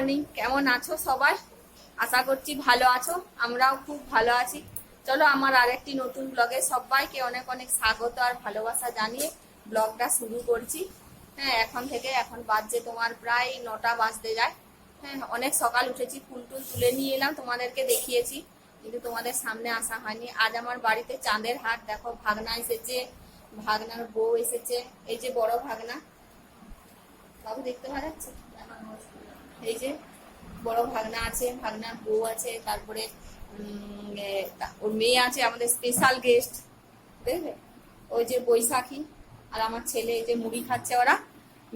Morning কেমন আছো সবাই? আশা করছি ভালো আছো। আমরাও খুব ভালো আছি। চলো আমার আরেকটি নতুন ব্লগে সবাইকে অনেক অনেক স্বাগত আর ভালোবাসা জানিয়ে ব্লগটা শুরু করছি। হ্যাঁ এখন থেকে এখন বাজছে তোমার প্রায় নটা বাজতে যায়। হ্যাঁ অনেক সকাল উঠেছি, ফুল টুল তুলে নিয়ে এলাম, তোমাদেরকে দেখিয়েছি। কিন্তু তোমাদের সামনে আসা হয়নি। আজ আমার বাড়িতে চাঁদের হাট। দেখো, ভাগনা এসেছে, ভাগনার বউ এসেছে। এই যে বড় ভাগনা। বাবু, দেখতে পাওয়া যাচ্ছে? এই যে বড় ভাগনা আছে, ভাগনার বউ আছে, তারপরে ওর মেয়ে আছে, আমাদের স্পেশাল গেস্ট দেখবে ওই যে বৈশাখী আর আমার ছেলে, এই যে মুড়ি খাচ্ছে ওরা,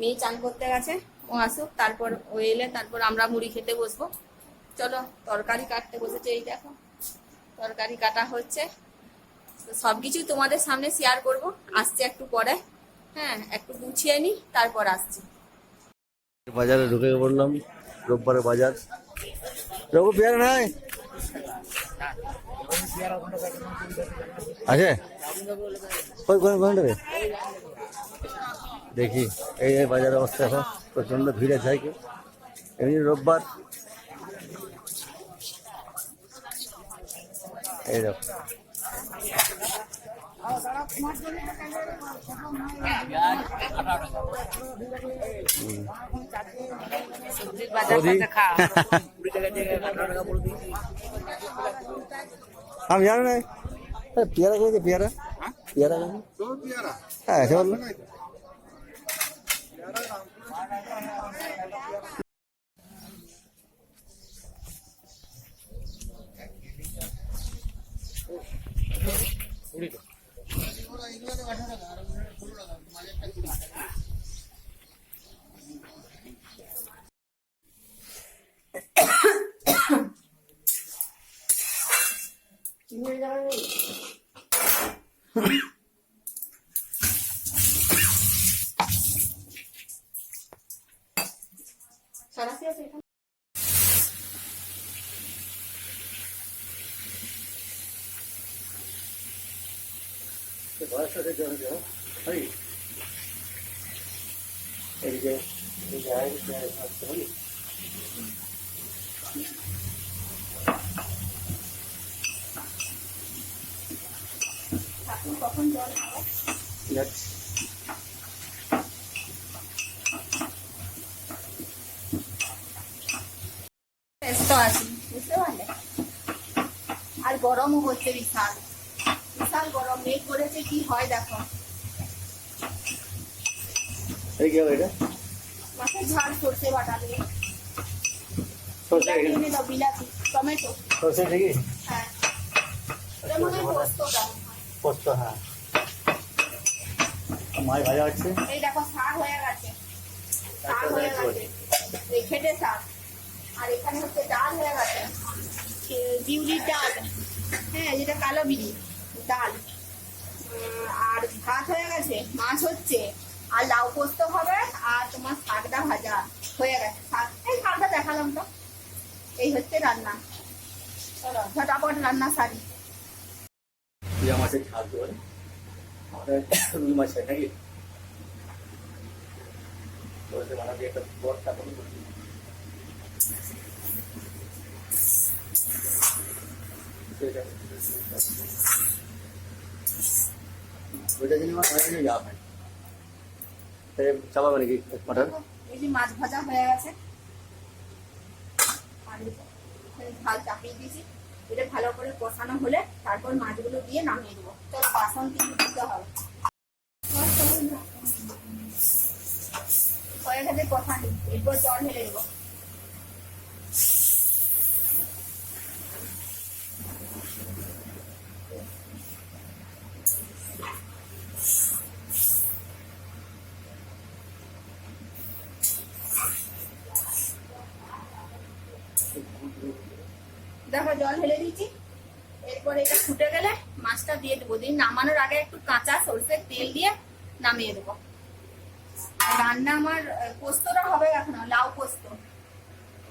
মেয়ে চান করতে গেছে, ও আসুক, তারপর ও এলে, তারপর আমরা মুড়ি খেতে বসবো। চলো, তরকারি কাটতে বসেছে এই দেখো। তরকারি কাটা হচ্ছে। তো সবকিছু তোমাদের সামনে শেয়ার করব, আসছে একটু পরে। হ্যাঁ একটু গুছিয়ে নি, তারপর আসছি। বাজারে ঢুকে পড়লাম। রোববারের বাজার। রঘু, পেয়ারা নাই? আছে? কই কোন দেখি, এই বাজারের অবস্থা এখন। প্রচণ্ড ভিড় আছে কি? এমনি রোববার। এই দেখো। সবজির বাজার সৌদি টাজার খাওয়া আমি জানো না এই পেয়ারা করেছে পেয়ারা পেয়ারা করেছে কখন জল ব্যস্ত আছি বুঝতে পারলে আর গরমও হচ্ছে বিশাল বিশাল গরম মেঘ করেছে কি হয় দেখো এই কি এটা মাছের ঝাল সর্ষে বাটা দিয়ে সরষে বিলাতি এনে দাও বিলাতি টমেটো সরষে ঠিকই হ্যাঁ ওটা মনে হয় পোস্তটা পোস্ত হ্যাঁ। মাছ ভাজা হচ্ছে। এই দেখো শাক হয়ে গেছে। শাক হয়ে গেছে। এই খেটে শাক। আর এখানে হচ্ছে ডাল হয়ে গেছে। বিউলির ডাল। হ্যাঁ যেটা কালো বিড়ি ডাল। আর ভাত হয়ে গেছে মাছ হচ্ছে। আর লাউ পোস্ত হবে আর তোমার শাকটা ভাজা হয়ে গেছে। শাক এই শাকটা দেখালাম তো। এই হচ্ছে রান্না। চলো। ঝটাপট রান্না সারি টিয়া মাছের ঝাল তো বলে আমাদের রুই মাছ হয় নাকি সরষে বাটা দিয়ে একটা বড়টা করে দিই। ওইটা জন্য আমার সারাদিনে যাওয়া হয় তাই চাপাবে নাকি মাটন এই যে মাছ ভাজা হয়ে গেছে আর এই যে এখানে ঝাল চাপিয়ে দিয়েছি এটা ভালো করে কষানো হলে তারপর মাছগুলো দিয়ে নামিয়ে দেবো। চলো বাসন কিন্তু দিতে হবে। হয়ে গেছে কষানি এরপর জল ঢেলে দেবো। দেখো জল ঢেলে দিচ্ছি এরপরে এটা ফুটে গেলে মাছটা দিয়ে দেবো। দিন নামানোর আগে একটু কাঁচা সরষের তেল দিয়ে নামিয়ে দেবো। আর রান্না আমার পোস্তটা হবে এখনও লাউ পোস্ত।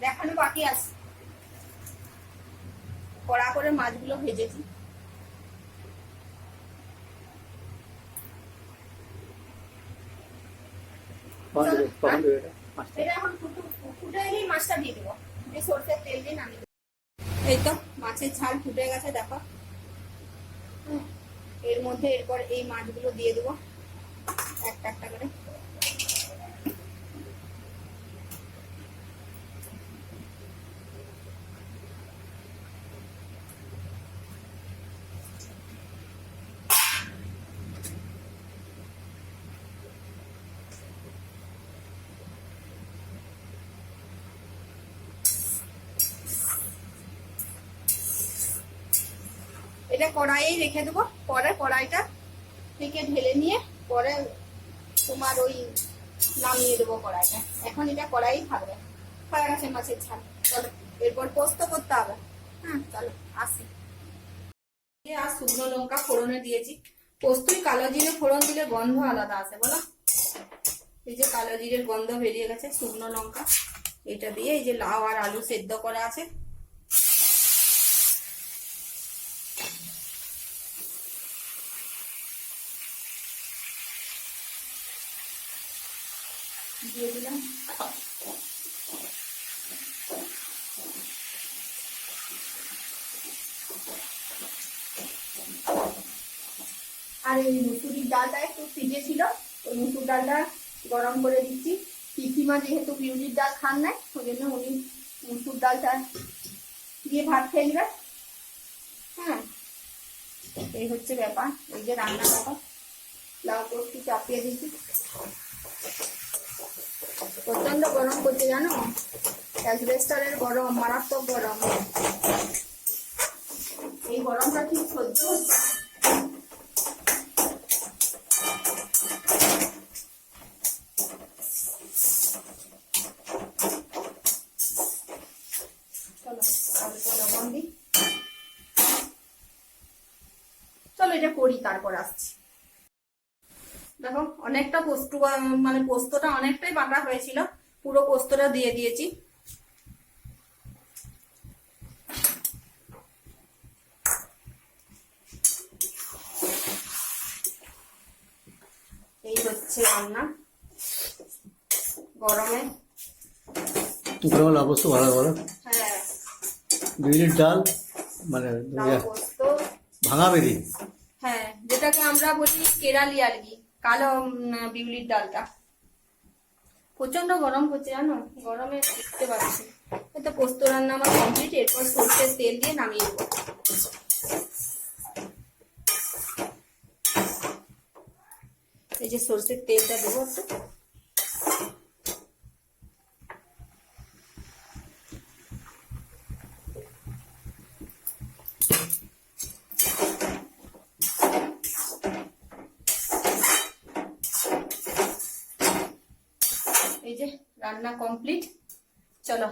দেখানো বাকি আছে। কড়া করে মাছগুলো ভেজেছি। এটা? এখন ফুটু এলেই মাছটা দিয়ে দেবো। এই সরষের তেল দিয়ে নামিয়ে দেবো। এই তো, মাছের ঝাল ফুটে গেছে, দেখো। এর মধ্যে এরপর এই মাছগুলো দিয়ে দেবো। একটা একটা করে। এটা কড়াইয়ে রেখে দেবো। পরে কড়াইটা থেকে ঢেলে নিয়ে পরে তোমার ওই নামিয়ে দেবো কড়াইটা। এখন এটা কড়াই থাকবে। হয়ে গেছে মাছের ঝাল। চলো, এরপর পোস্ত করতে হবে। হ্যাঁ চলো, আসি। আর শুকনো লঙ্কা ফোড়নে দিয়েছি। পোস্তই কালো জিরে ফোড়ন দিলে গন্ধ আলাদা আছে, বলো? এই যে কালো জিরের গন্ধ বেরিয়ে গেছে, শুকনো লঙ্কা। এটা দিয়ে এই যে লাউ আর আলু সেদ্ধ করা আছে দিয়ে দিলাম আর এই মুসুরির ডালটা একটু ফ্রিজে ছিল, ওই মুসুর ডালটা গরম করে দিচ্ছি। পিসিমা যেহেতু বিউলির ডাল খান নাই ওই জন্য উনি মুসুর ডালটা দিয়ে ভাত খেয়ে নেবে হ্যাঁ এই হচ্ছে ব্যাপার, এই যে রান্না ব্যাপার। লাউ পোস্ত চাপিয়ে দিচ্ছি। প্রচণ্ড গরম করছে জানো? অ্যাসবেস্টারের গরম, মারাত্মক গরম। এই গরমটা ঠিক সহ্য হচ্ছে চলো এটা করি, তারপর আসছি। দেখো, অনেকটা পোস্ত মানে পোস্তটা অনেকটাই বাটা হয়েছিল। পুরো পোস্তটা দিয়ে দিয়েছি। এই হচ্ছে রান্না। গরমে গরমের অবস্থা ভালো হ্যাঁ। বিউলির ডাল মানে ভাঙা বেরি হ্যাঁ যেটাকে আমরা বলি কেরালি আর কি কালো বিউলির ডালটা। প্রচণ্ড গরম করছে জানো? গরমে দেখতে পাচ্ছি। তো পোস্ত রান্না আমার কমপ্লিট এরপর সরষের তেল দিয়ে নামিয়ে দেবো। এই যে সরষের তেলটা দেবো একটু। এই যে রান্না কমপ্লিট চলো,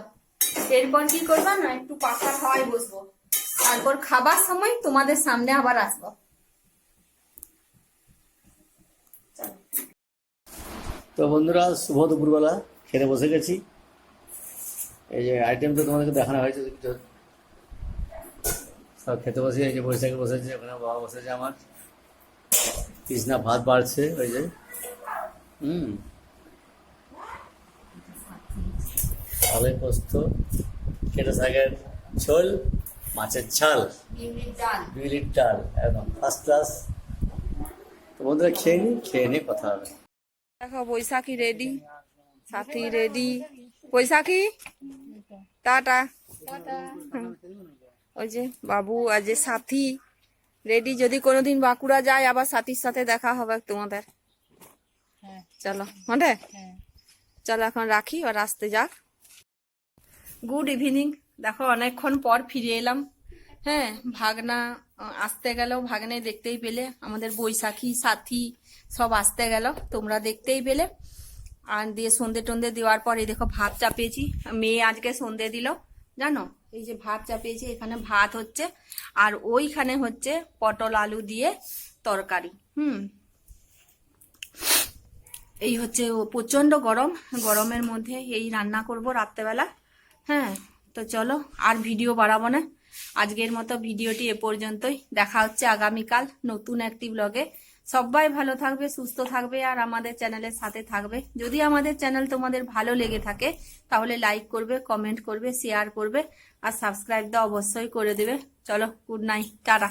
এরপর কি করবা না একটু পাখা হাওয়ায় বসবো। তারপর খাবার সময় তোমাদের সামনে আবার আসব। তো বন্ধুরা, শুভ দুপুরবেলা, খেতে বসে গেছি। এই যে আইটেম তো তোমাদেরকে দেখানো হয়েছে সব খেতে বসে এই যে বৈশাখে বসেছে, ওখানে বাবা বসেছে আমার। কৃষ্ণা ভাত বাড়ছে, ওই যে। হুম। পোস্ত কেটে শাকের ঝোল মাছের ঝাল। বিউলির ডাল। একদম ফার্স্ট ক্লাস তো বন্ধুরা খেয়ে নি খেয়ে নিয়ে কথা হবে। দেখো Baishakhi ready Sathi ready Baishakhi tata. ওই যে বাবু আর যে সাথী রেডি যদি কোনোদিন বাঁকুড়া যায় আবার সাথীর সাথে দেখা হবে তোমাদের। চলো হ্যাঁ। চলো এখন রাখি আর আসতে যাক। গুড ইভিনিং দেখো, অনেকক্ষণ পর ফিরে এলাম। হ্যাঁ ভাগনা আসতে গেল। ভাগনে দেখতেই পেলে। আমাদের বৈশাখী, সাথী সব আসতে গেল। তোমরা দেখতেই পেলে। আর দিয়ে সন্ধে টন্ধে দেওয়ার পর এই দেখো ভাত চাপিয়েছি মেয়ে আজকে সন্ধে দিল, জানো? এই যে ভাত চাপিয়েছি এখানে ভাত হচ্ছে। আর ওইখানে হচ্ছে পটল আলু দিয়ে তরকারি। হুম। এই হচ্ছে ও প্রচণ্ড গরম। গরমের মধ্যে এই রান্না করব রাত্রেবেলা। হ্যাঁ তো চলো আর ভিডিও বাড়াবো না। আজকের মতো ভিডিওটি এ পর্যন্তই। দেখা হচ্ছে আগামীকাল নতুন একটি ব্লগে সবাই ভালো থাকবে, সুস্থ থাকবে আর আমাদের চ্যানেলের সাথে থাকবে। যদি আমাদের চ্যানেল তোমাদের ভালো লেগে থাকে, তাহলে লাইক করবে কমেন্ট করবে শেয়ার করবে আর সাবস্ক্রাইবটা অবশ্যই করে দেবে। চলো গুড নাইট টাটা।